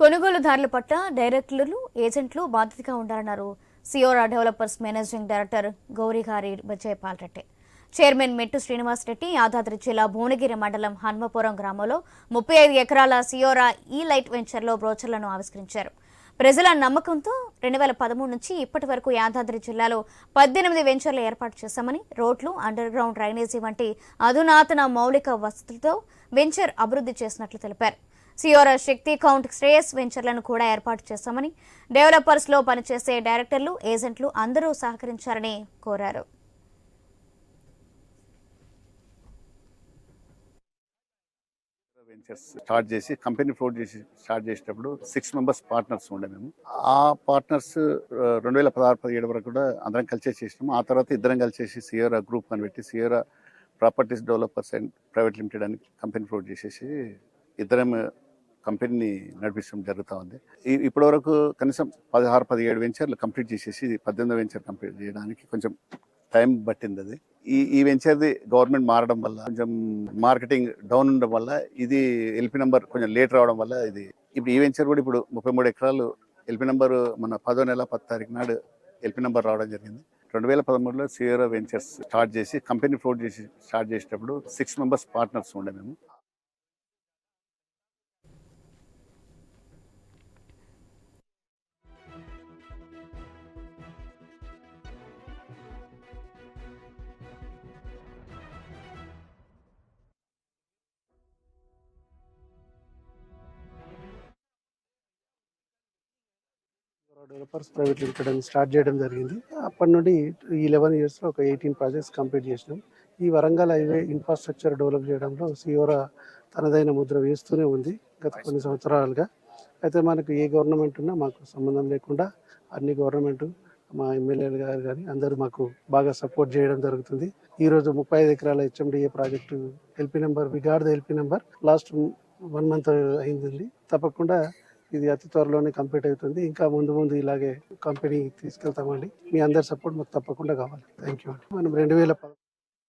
కొనుగోలుదారుల పట్ల డైరెక్టర్లు ఏజెంట్లు బాధ్యతగా ఉండాలన్నారు సియోరా డెవలపర్స్ మేనేజింగ్ డైరెక్టర్ గౌరీగారి జయపాల్ రెడ్డి చైర్మన్ మెట్టు శ్రీనివాస్ రెడ్డి యాదాద్రి జిల్లా భువనగిరి మండలం హన్మపురం గ్రామంలో ముప్పై ఐదు ఎకరాల సియోరా ఈ లైట్ వెంచర్లో బ్రోచర్లను ఆవిష్కరించారు. ప్రజల నమ్మకంతో రెండు వేల పదమూడు నుంచి ఇప్పటి వరకు యాదాద్రి జిల్లాలో పద్దెనిమిది వెంచర్లు ఏర్పాటు చేశామని రోడ్లు అండర్ గ్రౌండ్ డ్రైనేజీ వంటి అధునాతన మౌలిక వసతులతో వెంచర్ అభివృద్ధి చేసినట్లు తెలిపారు. సియోరా శక్తి కౌంట్ శ్రేయస్ వెంచర్లను కూడా ఏర్పాటు చేశామని డెవలపర్స్లో పనిచేసే డైరెక్టర్లు ఏజెంట్లు అందరూ సహకరించారని కోరారు. వెంచర్స్ స్టార్ట్ చేసి కంపెనీ ఫ్లోట్ చేసి స్టార్ట్ చేసేటప్పుడు సిక్స్ మెంబర్స్ పార్ట్నర్స్ ఉండే మేము. ఆ పార్ట్నర్స్ రెండు వేల పదహారు పదిహేడు వరకు కూడా అందరం కలిసే చేసినాము. ఆ తర్వాత ఇద్దరం కలిసేసి సియోరా గ్రూప్ అని పెట్టి సియోరా properties developers and private limited అని కంపెనీ ఫ్లోట్ చేసేసి ఇద్దరం కంపెనీని నడిపించడం జరుగుతూ ఉంది. ఈ- ఇప్పటి వరకు కనీసం పదహారు పదిహేడు వెంచర్లు కంప్లీట్ చేసేసి పద్దెనిమిది వెంచర్ కంప్లీట్ చేయడానికి కొంచెం టైం పట్టింది అది. ఈ ఈ వెంచర్ది గవర్నమెంట్ మారడం వల్ల కొంచెం మార్కెటింగ్ డౌన్ ఉండడం వల్ల ఇది ఎల్పి నెంబర్ కొంచెం లేట్ రావడం వల్ల ఇది. ఇప్పుడు ఈ వెంచర్ కూడా ఇప్పుడు ముప్పై మూడు ఎకరాలు ఎల్పి నెంబర్ మన పదో నెల పది తారీఖు నాడు ఎల్పి నెంబర్ రావడం జరిగింది. రెండు వేల పదమూడులో సియరో వెంచర్స్ స్టార్ట్ చేసి కంపెనీ ఫ్లోట్ చేసి స్టార్ట్ చేసేటప్పుడు సిక్స్ మెంబర్స్ పార్ట్నర్స్ ఉండే మేము. డెవలపర్స్ ప్రైవేట్ లిమిటెడ్ అని స్టార్ట్ చేయడం జరిగింది. అప్పటి నుండి ఈ లెవెన్ ఇయర్స్లో ఒక ఎయిటీన్ ప్రాజెక్ట్స్ కంప్లీట్ చేసినాం. ఈ వరంగల్ హైవే ఇన్ఫ్రాస్ట్రక్చర్ డెవలప్ చేయడంలో సీఓరా తనదైన ముద్ర వేస్తూనే ఉంది గత కొన్ని సంవత్సరాలుగా. అయితే మనకు ఏ గవర్నమెంట్ ఉన్నా మాకు సంబంధం లేకుండా అన్ని గవర్నమెంట్ మా ఎమ్మెల్యేలు గారు కానీ అందరూ మాకు బాగా సపోర్ట్ చేయడం జరుగుతుంది. ఈ రోజు ముప్పై ఐదు ఎకరాల HMDA project LP number we got the LP number last one month అయిందండి. తప్పకుండా ఇది అతి త్వరలోనే కంప్లీట్ అవుతుంది. ఇంకా ముందు ముందు ఇలాగే కంపెనీ తీసుకెళ్తామండి. మీ అందరి సపోర్ట్ మాకు తప్పకుండా కావాలి. థ్యాంక్ యూ అండి. మనం రెండు వేల